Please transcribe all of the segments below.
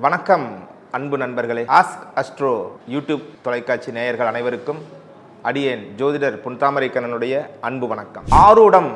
வணக்கம் அன்பு நண்பர்களே. ஆஸ்க் அஸ்ட்ரோ யூடியூப் தொலைக்காட்சி நேயர்கள் அனைவருக்கும் அடியேன் ஜோதிடர் புன்தாமரைக்கண்ணனுடைய அன்பு வணக்கம். ஆரூடம்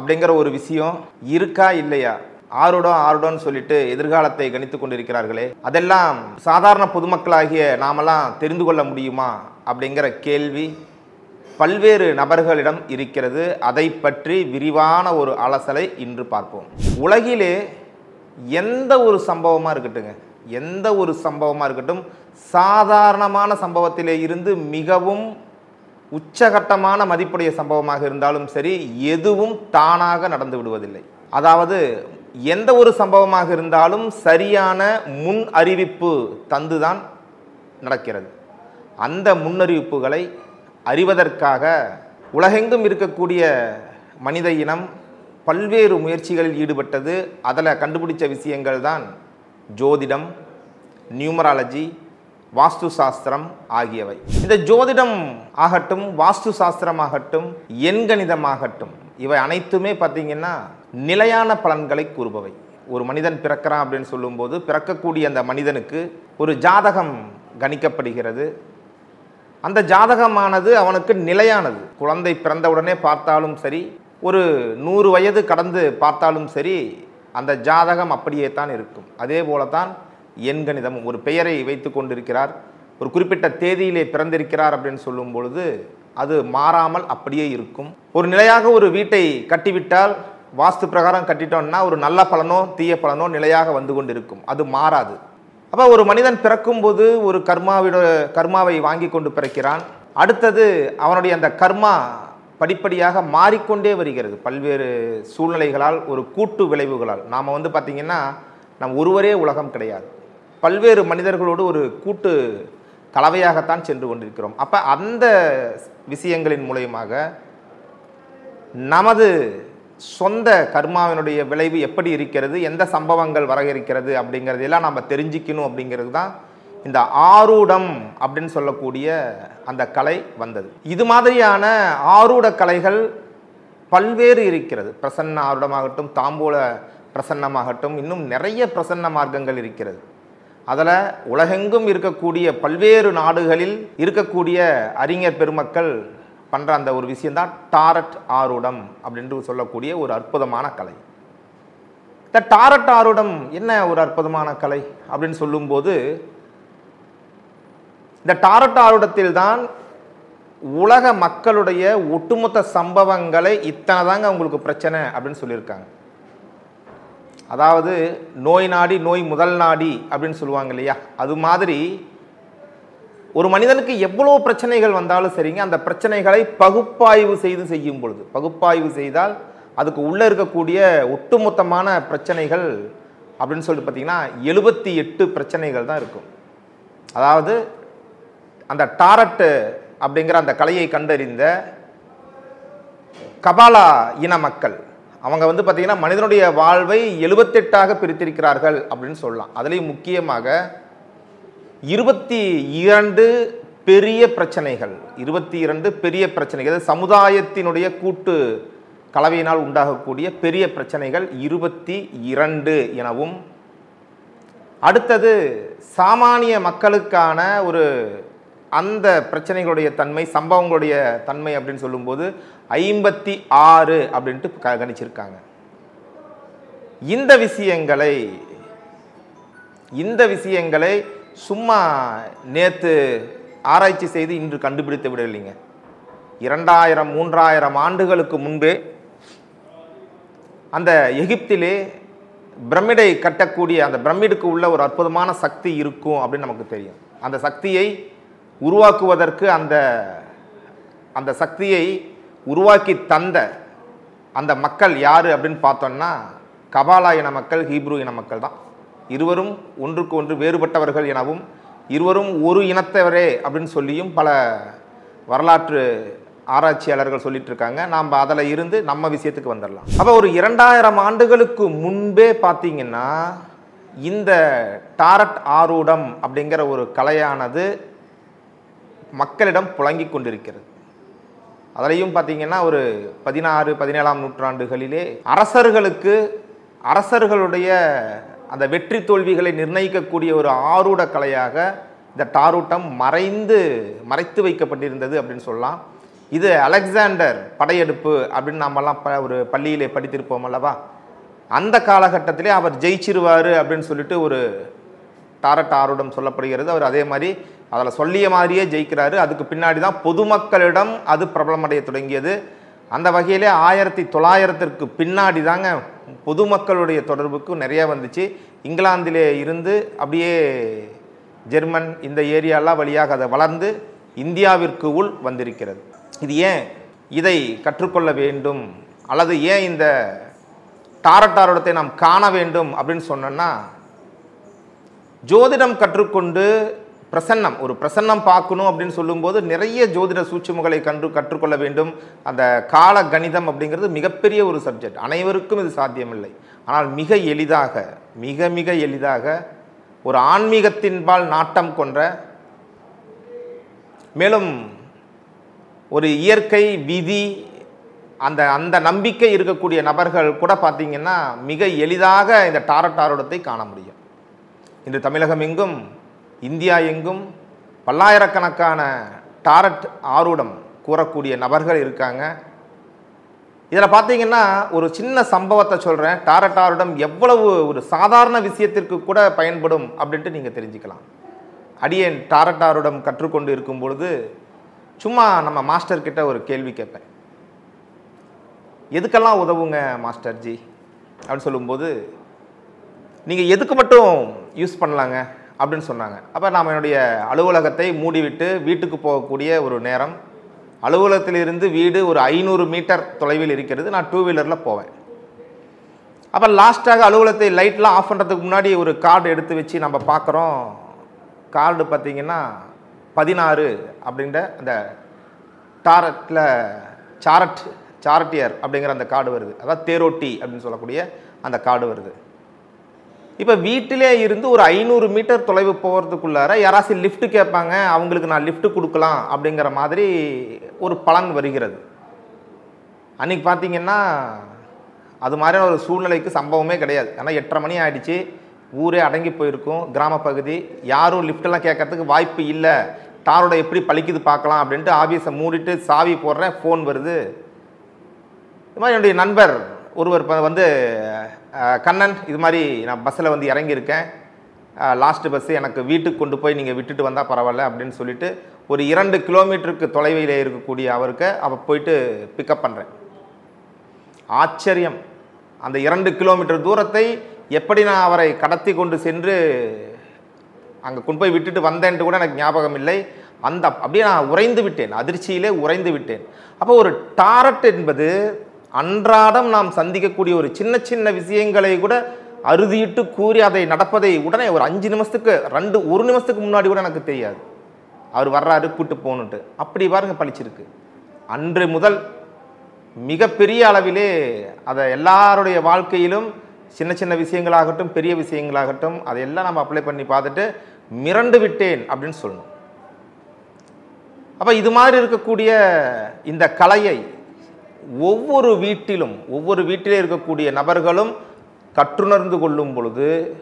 அப்படிங்கிற ஒரு விஷயம் இருக்கா இல்லையா? ஆருடம் ஆருடம்னு சொல்லிட்டு எதிர்காலத்தை கணித்துக் கொண்டிருக்கிறார்களே. அதெல்லாம் சாதாரண பொதுமக்களாகிய நாமெல்லாம் தெரிந்து கொள்ள முடியுமா அப்படிங்கிற கேள்வி பல்வேறு நபர்களிடம் இருக்கிறது. அதை பற்றி விரிவான ஒரு அலசலை இன்று பார்ப்போம். உலகிலே எந்த ஒரு சம்பவமாக இருக்கட்டுங்க. எந்த ஒரு சம்பவமாக இருக்கட்டும் சாதாரணமான சம்பவத்திலே இருந்து மிகவும் உச்சகட்டமான மதிப்புடைய சம்பவமாக இருந்தாலும் சரி எதுவும் தானாக நடந்து விடுவதில்லை. அதாவது எந்த ஒரு சம்பவமாக இருந்தாலும் சரியான முன் அறிவிப்பு தந்துதான் நடக்கிறது. அந்த முன்னறிவிப்புகளை அறிவதற்காக உலகெங்கும் இருக்கக்கூடிய மனித இனம் பல்வேறு முயற்சிகளில் ஈடுபட்டது. அதில் கண்டுபிடிச்ச விஷயங்கள் தான் ஜோதிடம் நியூமராலஜி வாஸ்து சாஸ்திரம் ஆகியவை. இந்த ஜோதிடம் ஆகட்டும் வாஸ்து சாஸ்திரம் ஆகட்டும் எண்கணிதமாகட்டும் இவை அனைத்துமே பார்த்தீங்கன்னா நிலையான பலன்களை கூறுபவை. ஒரு மனிதன் பிறக்கிறான் அப்படின்னு சொல்லும்போது பிறக்கக்கூடிய அந்த மனிதனுக்கு ஒரு ஜாதகம் கணிக்கப்படுகிறது. அந்த ஜாதகமானது அவனுக்கு நிலையானது. குழந்தை பிறந்தவுடனே பார்த்தாலும் சரி ஒரு நூறு வயது கடந்து பார்த்தாலும் சரி அந்த ஜாதகம் அப்படியே தான் இருக்கும். அதே போல தான் எண்கணிதம் ஒரு பெயரை வைத்து கொண்டிருக்கிறார். ஒரு குறிப்பிட்ட தேதியிலே பிறந்திருக்கிறார் அப்படின்னு சொல்லும் பொழுது அது மாறாமல் அப்படியே இருக்கும். ஒரு நிலையாக ஒரு வீட்டை கட்டிவிட்டால் வாஸ்து பிரகாரம் கட்டிட்டோம்னா ஒரு நல்ல பலனோ தீய பலனோ நிலையாக வந்து கொண்டிருக்கும். அது மாறாது. அப்போ ஒரு மனிதன் பிறக்கும்போது ஒரு கர்மாவிட கர்மாவை வாங்கி கொண்டு பிறக்கிறான். அடுத்தது அவனுடைய அந்த கர்மா படிப்படியாக மாறிக்கொண்டே வருகிறது. பல்வேறு சூழ்நிலைகளால் ஒரு கூட்டு விளைவுகளால். நாம் வந்து பார்த்திங்கன்னா நம் ஒருவரே உலகம் கிடையாது. பல்வேறு மனிதர்களோடு ஒரு கூட்டு கலவையாகத்தான் சென்று கொண்டிருக்கிறோம். அப்போ அந்த விஷயங்களின் மூலயமாக நமது சொந்த கர்மாவினுடைய விளைவு எப்படி இருக்கிறது எந்த சம்பவங்கள் வர இருக்கிறது அப்படிங்கிறதையெல்லாம் நம்ம தெரிஞ்சுக்கணும் அப்படிங்கிறது தான் இந்த ஆரூடம் அப்படின்னு சொல்லக்கூடிய அந்த கலை வந்தது. இது மாதிரியான ஆரூட கலைகள் பல்வேறு இருக்கிறது. பிரசன்ன ஆருடமாகட்டும் தாம்பூல பிரசன்னமாகட்டும் இன்னும் நிறைய பிரசன்ன மார்க்கங்கள் இருக்கிறது. அதில் உலகெங்கும் இருக்கக்கூடிய பல்வேறு நாடுகளில் இருக்கக்கூடிய அறிஞர் பெருமக்கள் பண்ணுற அந்த ஒரு விஷயந்தான் டாரட் ஆருடம் அப்படின்று சொல்லக்கூடிய ஒரு அற்புதமான கலை. இந்த டாரட் ஆருடம் என்ன ஒரு அற்புதமான கலை அப்படின்னு சொல்லும்போது இந்த டாரட் ஆர்வடத்தில் தான் உலக மக்களுடைய ஒட்டுமொத்த சம்பவங்களை இத்தனை தாங்க அவங்களுக்கு பிரச்சனை அப்படின்னு சொல்லியிருக்காங்க. அதாவது நோய் நாடி நோய் முதல் நாடி அப்படின்னு சொல்லுவாங்க இல்லையா? அது மாதிரி ஒரு மனிதனுக்கு எவ்வளோ பிரச்சனைகள் வந்தாலும் சரிங்க அந்த பிரச்சனைகளை பகுப்பாய்வு செய்து செய்யும் பொழுது பகுப்பாய்வு செய்தால் அதுக்கு உள்ளே இருக்கக்கூடிய ஒட்டுமொத்தமான பிரச்சனைகள் அப்படின்னு சொல்லிட்டு பார்த்தீங்கன்னா எழுபத்தி எட்டு பிரச்சனைகள் தான் இருக்கும். அதாவது அந்த டாரட்டு அப்படிங்கிற அந்த கலையை கண்டறிந்த கபாலா இன மக்கள். அவங்க வந்து பார்த்திங்கன்னா மனிதனுடைய வாழ்வை எழுபத்தெட்டாக பிரித்திருக்கிறார்கள் அப்படின்னு சொல்லலாம். அதுலேயும் முக்கியமாக இருபத்தி இரண்டு பெரிய பிரச்சனைகள் இருபத்தி இரண்டு பெரிய பிரச்சனைகள் சமுதாயத்தினுடைய கூட்டு கலவையினால் உண்டாகக்கூடிய பெரிய பிரச்சனைகள் இருபத்தி இரண்டு எனவும். அடுத்தது சாமானிய மக்களுக்கான ஒரு அந்த பிரச்சனைகளுடைய தன்மை சம்பவங்களுடைய தன்மை அப்படின்னு சொல்லும்போது ஐம்பத்தி ஆறு அப்படின்ட்டு க- கணிச்சிருக்காங்க. இந்த விஷயங்களை இந்த விஷயங்களை சும்மா நேற்று ஆராய்ச்சி செய்து இன்று கண்டுபிடித்து விடவில்லைங்க இரண்டாயிரம் மூன்றாயிரம் ஆண்டுகளுக்கு முன்பே அந்த எகிப்திலே பிரமிடை கட்டக்கூடிய அந்த பிரமிடுக்கு உள்ள ஒரு அற்புதமான சக்தி இருக்கும் அப்படின்னு நமக்கு தெரியும். அந்த சக்தியை உருவாக்குவதற்கு அந்த அந்த சக்தியை உருவாக்கி தந்த அந்த மக்கள் யார் அப்படின்னு பார்த்தோம்னா கபாலா இன மக்கள் ஹீப்ரு இன மக்கள் தான். இருவரும் ஒன்றுக்கு ஒன்று வேறுபட்டவர்கள் எனவும் இருவரும் ஒரு இனத்தவரே அப்படின்னு சொல்லியும் பல வரலாற்று ஆராய்ச்சியாளர்கள் சொல்லிட்டு இருக்காங்க நாம் அதில் இருந்து நம்ம விஷயத்துக்கு வந்துடலாம் அப்போ ஒரு இரண்டாயிரம் ஆண்டுகளுக்கு முன்பே பார்த்தீங்கன்னா இந்த டாரட் ஆரூடம் அப்படிங்கிற ஒரு கலையானது மக்களிடம் புழங்கிக் கொண்டிருக்கிறது. அதிலையும் பார்த்தீங்கன்னா ஒரு பதினாறு பதினேழாம் நூற்றாண்டுகளிலே அரசர்களுக்கு அரசர்களுடைய அந்த வெற்றி தோல்விகளை நிர்ணயிக்கக்கூடிய ஒரு ஆரூட கலையாக இந்த டாரூட்டம் மறைந்து மறைத்து வைக்கப்பட்டிருந்தது அப்படின்னு சொல்லலாம். இது அலெக்சாண்டர் படையெடுப்பு அப்படின்னு நாமெல்லாம் ப ஒரு பள்ளியிலே படித்திருப்போம் அல்லவா? அந்த காலகட்டத்திலே அவர் ஜெயிச்சிருவார் அப்படின்னு சொல்லிட்டு ஒரு டாரட் ஆரூடம் சொல்லப்படுகிறது. அவர் அதே மாதிரி அதில் சொல்லிய மாதிரியே ஜெயிக்கிறாரு. அதுக்கு பின்னாடி தான் பொதுமக்களிடம் அது பிரபலமடைய தொடங்கியது. அந்த வகையிலே ஆயிரத்தி தொள்ளாயிரத்திற்கு பின்னாடி தாங்க பொதுமக்களுடைய தொடர்புக்கு நிறைய வந்துச்சு. இங்கிலாந்திலே இருந்து அப்படியே ஜெர்மன் இந்த ஏரியாலாம் வழியாக அதை வளர்ந்து இந்தியாவிற்கு உள் வந்திருக்கிறது. இது ஏன் இதை கற்றுக்கொள்ள வேண்டும்? அல்லது ஏன் இந்த டாரட்டாரோடத்தை நாம் காண வேண்டும் அப்படின்னு சொன்னோன்னா ஜோதிடம் கற்றுக்கொண்டு பிரசன்னம் ஒரு பிரசன்னம் பார்க்கணும் அப்படின்னு சொல்லும்போது நிறைய ஜோதிட சூட்சுமங்களை கண்டு கற்றுக்கொள்ள வேண்டும். அந்த கால கணிதம் அப்படிங்கிறது மிகப்பெரிய ஒரு சப்ஜெக்ட் அனைவருக்கும் இது சாத்தியமில்லை. ஆனால் மிக எளிதாக மிக மிக எளிதாக ஒரு ஆன்மீகத்தின்பால் நாட்டம் கொன்ற மேலும் ஒரு இயற்கை விதி அந்த அந்த நம்பிக்கை இருக்கக்கூடிய நபர்கள் கூட பார்த்தீங்கன்னா மிக எளிதாக இந்த டாரட்டாரோடத்தை காண முடியும். இன்று தமிழகம் எங்கும் இந்தியா எங்கும் பல்லாயிரக்கணக்கான டாரட் ஆரூடம் கூறக்கூடிய நபர்கள் இருக்காங்க. இதில் பார்த்தீங்கன்னா ஒரு சின்ன சம்பவத்தை சொல்கிறேன் டாரட் ஆரூடம் எவ்வளவு ஒரு சாதாரண விஷயத்திற்கு கூட பயன்படும் அப்படின்ட்டு நீங்கள் தெரிஞ்சுக்கலாம். அடியேன் டாரட் ஆரூடம் கற்றுக்கொண்டு இருக்கும் பொழுது சும்மா நம்ம மாஸ்டர்கிட்ட ஒரு கேள்வி கேட்பேன். எதுக்கெல்லாம் உதவுங்க மாஸ்டர்ஜி? அப்படின்னு சொல்லும்போது நீங்கள் எதுக்கு மட்டும் யூஸ் பண்ணலாங்க அப்படின்னு சொன்னாங்க. அப்போ நாம் என்னுடைய அலுவலகத்தை மூடிவிட்டு வீட்டுக்கு போகக்கூடிய ஒரு நேரம். அலுவலகத்திலிருந்து வீடு ஒரு ஐநூறு மீட்டர் தொலைவில் இருக்கிறது. நான் டூ வீலரில் போவேன். அப்போ லாஸ்ட்டாக அலுவலகத்தை லைட்லாம் ஆஃப் பண்ணுறதுக்கு முன்னாடி ஒரு கார்டு எடுத்து வச்சு நம்ம பார்க்குறோம் கார்டு பார்த்தீங்கன்னா பதினாறு அப்படின்ற அந்த டாரட்டில் சாரட் சாரட்டியர் அப்படிங்கிற அந்த கார்டு வருது. அதாவது தேரோட்டி அப்படின்னு சொல்லக்கூடிய அந்த கார்டு வருது. இப்போ வீட்டிலே இருந்து ஒரு ஐநூறு மீட்டர் தொலைவு போகிறதுக்குள்ளார யாராச்சும் லிஃப்ட் கேட்பாங்க அவங்களுக்கு நான் லிஃப்ட் கொடுக்கலாம் அப்படிங்கிற மாதிரி ஒரு பலன் வருகிறது. அன்றைக்கி பார்த்தீங்கன்னா அது மாதிரியான ஒரு சூழ்நிலைக்கு சம்பவமே கிடையாது. ஏன்னா எட்டரை மணி ஆகிடுச்சு ஊரே அடங்கி போயிருக்கும். கிராம பகுதி. யாரும் லிஃப்டெல்லாம் கேட்கறதுக்கு வாய்ப்பு இல்லை. டாரோட எப்படி பழிக்குது பார்க்கலாம் அப்படின்ட்டு ஆஃபீஸை மூடிட்டு சாவி போடுறேன் ஃபோன் வருது. இது மாதிரி என்னுடைய நண்பர் ஒருவர் வந்து கண்ணன் இது மாதிரி நான் பஸ்ஸில் வந்து இறங்கியிருக்கேன். லாஸ்ட் பஸ்ஸு எனக்கு வீட்டுக்கு கொண்டு போய் நீங்கள் விட்டுட்டு வந்தால் பரவாயில்ல அப்படின்னு சொல்லிட்டு ஒரு இரண்டு கிலோமீட்டருக்கு தொலைவில் இருக்கக்கூடிய அவருக்கு அவ போயிட்டு பிக்கப் பண்ணுறேன் ஆச்சரியம். அந்த இரண்டு கிலோமீட்டர் தூரத்தை எப்படி நான் அவரை கடத்தி கொண்டு சென்று அங்கே கொண்டு போய் விட்டுட்டு வந்தேன்ட்டு கூட எனக்கு ஞாபகம் இல்லை. அந்த அப்படியே நான் உறைந்து விட்டேன். அதிர்ச்சியிலே உறைந்து விட்டேன். அப்போ ஒரு டாரட் என்பது அன்றாடம் நாம் சந்திக்கக்கூடிய ஒரு சின்ன சின்ன விஷயங்களை கூட அறுதியிட்டு கூறி அதை நடப்பதை உடனே ஒரு அஞ்சு நிமிஷத்துக்கு ரெண்டு ஒரு நிமிஷத்துக்கு முன்னாடி கூட எனக்கு தெரியாது. அவர் வர்றாரு கூட்டு போகணுன்ட்டு. அப்படி பாருங்கள் பழிச்சிருக்கு அன்று முதல் மிகப்பெரிய அளவிலே அதை எல்லாருடைய வாழ்க்கையிலும் சின்ன சின்ன விஷயங்களாகட்டும் பெரிய விஷயங்களாகட்டும் அதையெல்லாம் நம்ம அப்ளை பண்ணி பார்த்துட்டு மிரண்டு விட்டேன் அப்படின்னு சொல்லணும். அப்போ இது மாதிரி இருக்கக்கூடிய இந்த கலையை ஒவ்வொரு வீட்டிலும் ஒவ்வொரு வீட்டிலே இருக்கக்கூடிய நபர்களும் கற்றுணர்ந்து கொள்ளும் பொழுது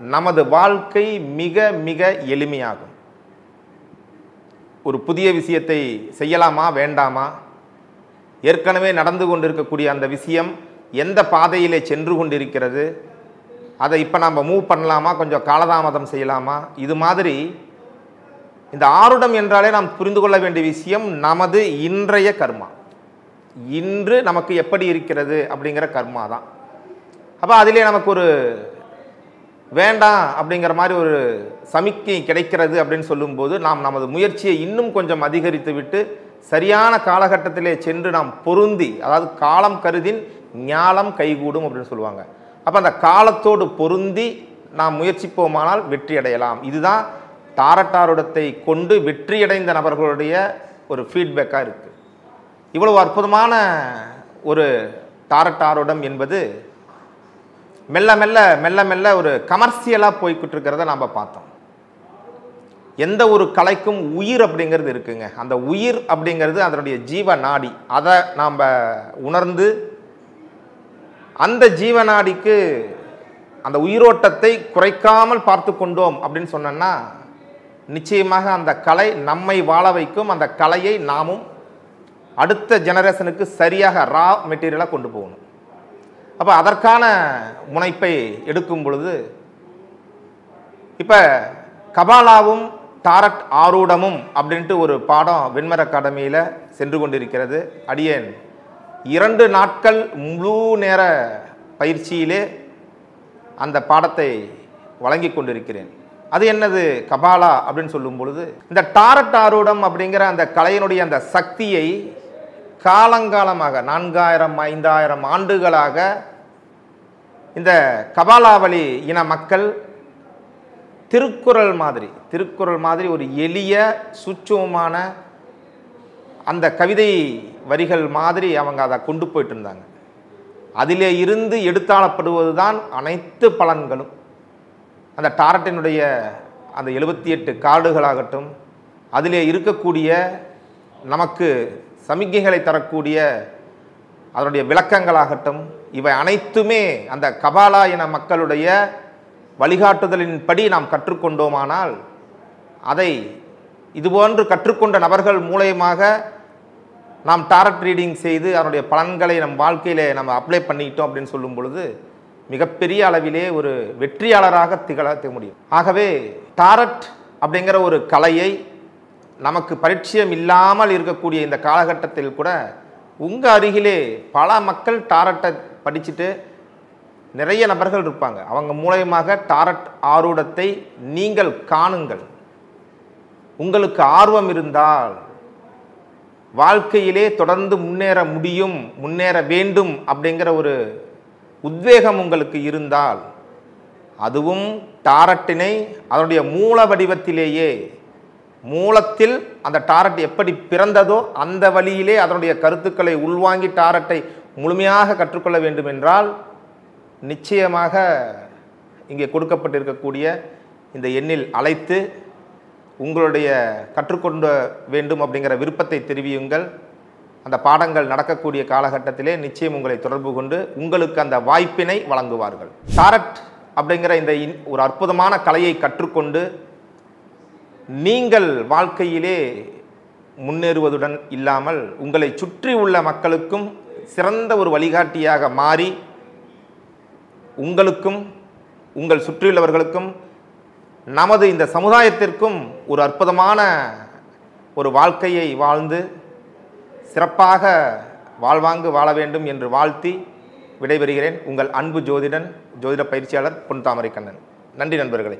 நமது வாழ்க்கை மிக மிக எளிமையாகும். ஒரு புதிய விஷயத்தை செய்யலாமா வேண்டாமா? ஏற்கனவே நடந்து கொண்டிருக்கக்கூடிய அந்த விஷயம் எந்த பாதையிலே சென்று கொண்டிருக்கிறது? அதை இப்போ நாம் மூவ் பண்ணலாமா? கொஞ்சம் காலதாமதம் செய்யலாமா? இது மாதிரி இந்த ஆருடம் என்றாலே நாம் புரிந்து கொள்ள வேண்டிய விஷயம் நமது இன்றைய கர்மா. இன்று நமக்கு எப்படி இருக்கிறது அப்படிங்கிற கர்மா தான். அப்போ அதிலே நமக்கு ஒரு வேண்டாம் அப்படிங்கிற மாதிரி ஒரு சமிக்கை கிடைக்கிறது அப்படின்னு சொல்லும்போது நாம் நமது முயற்சியை இன்னும் கொஞ்சம் அதிகரித்து விட்டு சரியான காலகட்டத்திலே சென்று நாம் பொருந்தி அதாவது காலம் கருதின் ஞாலம் கைகூடும் அப்படின்னு சொல்லுவாங்க. அப்போ அந்த காலத்தோடு பொருந்தி நாம் முயற்சிப்போமானால் வெற்றி அடையலாம். இதுதான் தாரட்டாருடத்தை கொண்டு வெற்றியடைந்த நபர்களுடைய ஒரு ஃபீட்பேக்காக இருக்குது இவ்வளவு அற்புதமான ஒரு டாரட்டாருடம் என்பது மெல்ல மெல்ல மெல்ல மெல்ல ஒரு கமர்ஷியலாக போய்கிட்டு இருக்கிறத நாம் பார்த்தோம். எந்த ஒரு கலைக்கும் உயிர் அப்படிங்கிறது இருக்குங்க. அந்த உயிர் அப்படிங்கிறது அதனுடைய ஜீவ நாடி அதை நாம் உணர்ந்து அந்த ஜீவநாடிக்கு அந்த உயிரோட்டத்தை குறைக்காமல் பார்த்து கொண்டோம் அப்படின்னு சொன்னோன்னா நிச்சயமாக அந்த கலை நம்மை வாழ வைக்கும் அந்த கலையை நாமும் அடுத்த ஜெனரேஷனுக்கு சரியாக ரா மெட்டீரியலாக கொண்டு போகணும். அப்போ அதற்கான முனைப்பை எடுக்கும் பொழுது இப்போ கபாலாவும் டாரட் ஆரூடமும் அப்படின்ட்டு ஒரு பாடம் வெண்மர அகாடமியில் சென்று கொண்டிருக்கிறது. அடியேன் இரண்டு நாட்கள் முழு நேர பயிற்சியிலே அந்த பாடத்தை வழங்கி கொண்டிருக்கிறேன். அது என்னது? கபாலா அப்படின்னு சொல்லும் பொழுது இந்த டாரட் ஆரூடம் அப்படிங்கிற அந்த கலையினுடைய அந்த சக்தியை காலங்காலமாக நான்காயிரம் ஐந்தாயிரம் ஆண்டுகளாக இந்த கபாலாவளி இன மக்கள் திருக்குறள் மாதிரி திருக்குறள் மாதிரி ஒரு எளிய சூட்சமமான அந்த கவிதை வரிகள் மாதிரி அவங்க அதை கொண்டு போயிட்டு இருந்தாங்க அதிலே இருந்து எடுத்தாளப்படுவது தான் அனைத்து பலன்களும். அந்த டாரட்டினுடைய அந்த எழுபத்தி எட்டு கார்டுகளாகட்டும் அதிலே இருக்கக்கூடிய நமக்கு சமிக்கைகளை தரக்கூடிய அதனுடைய விளக்கங்களாகட்டும் இவை அனைத்துமே அந்த கபாலா இன மக்களுடைய வழிகாட்டுதலின்படி நாம் கற்றுக்கொண்டோமானால் அதை இதுபோன்று கற்றுக்கொண்ட நபர்கள் மூலயமாக நாம் டாரட் ரீடிங் செய்து அதனுடைய பலன்களை நம் வாழ்க்கையிலே நம்ம அப்ளை பண்ணிக்கிட்டோம் அப்படின்னு சொல்லும் பொழுது மிகப்பெரிய அளவிலே ஒரு வெற்றியாளராக திகழ முடியும். ஆகவே டாரட் அப்படிங்கிற ஒரு கலையை நமக்கு பரிச்சயம் இல்லாமல் இருக்கக்கூடிய இந்த காலகட்டத்தில் கூட உங்கள் அருகிலே பல மக்கள் டாரட்டை படிச்சுட்டு நிறைய நபர்கள் இருப்பாங்க. அவங்க மூலயமாக டாரட் ஆரூடத்தை நீங்கள் காணுங்கள். உங்களுக்கு ஆர்வம் இருந்தால் வாழ்க்கையிலே தொடர்ந்து முன்னேற முடியும் முன்னேற வேண்டும் அப்படிங்கிற ஒரு உத்வேகம் உங்களுக்கு இருந்தால் அதுவும் டாரட்டினை அதனுடைய மூல வடிவத்திலேயே மூலத்தில் அந்த டாரட் எப்படி பிறந்ததோ அந்த வழியிலே அதனுடைய கருத்துக்களை உள்வாங்கி டாரட்டை முழுமையாக கற்றுக்கொள்ள வேண்டும் என்றால் நிச்சயமாக இங்கே கொடுக்கப்பட்டிருக்கக்கூடிய இந்த எண்ணில் அழைத்து உங்களுடைய கற்றுக்கொண்ட வேண்டும் அப்படிங்கிற விருப்பத்தை தெரிவியுங்கள். அந்த பாடங்கள் நடக்கக்கூடிய காலகட்டத்திலே நிச்சயம் உங்களை தொடர்பு கொண்டு உங்களுக்கு அந்த வாய்ப்பினை வழங்குவார்கள். டாரட் அப்படிங்கிற இந்த இன்- ஒரு அற்புதமான கலையை கற்றுக்கொண்டு நீங்கள் வாழ்க்கையிலே முன்னேறுவதுடன் இல்லாமல் உங்களை சுற்றி உள்ள மக்களுக்கும் சிறந்த ஒரு வழிகாட்டியாக மாறி உங்களுக்கும் உங்கள் சுற்றியுள்ளவர்களுக்கும் நமது இந்த சமுதாயத்திற்கும் ஒரு அற்புதமான ஒரு வாழ்க்கையை வாழ்ந்து சிறப்பாக வாழ்வாங்கு வாழ வேண்டும் என்று வாழ்த்தி விடைபெறுகிறேன். உங்கள் அன்பு ஜோதிடன் ஜோதிட பயிற்சியாளர் பொன் தாமரை கண்ணன் நன்றி நண்பர்களே.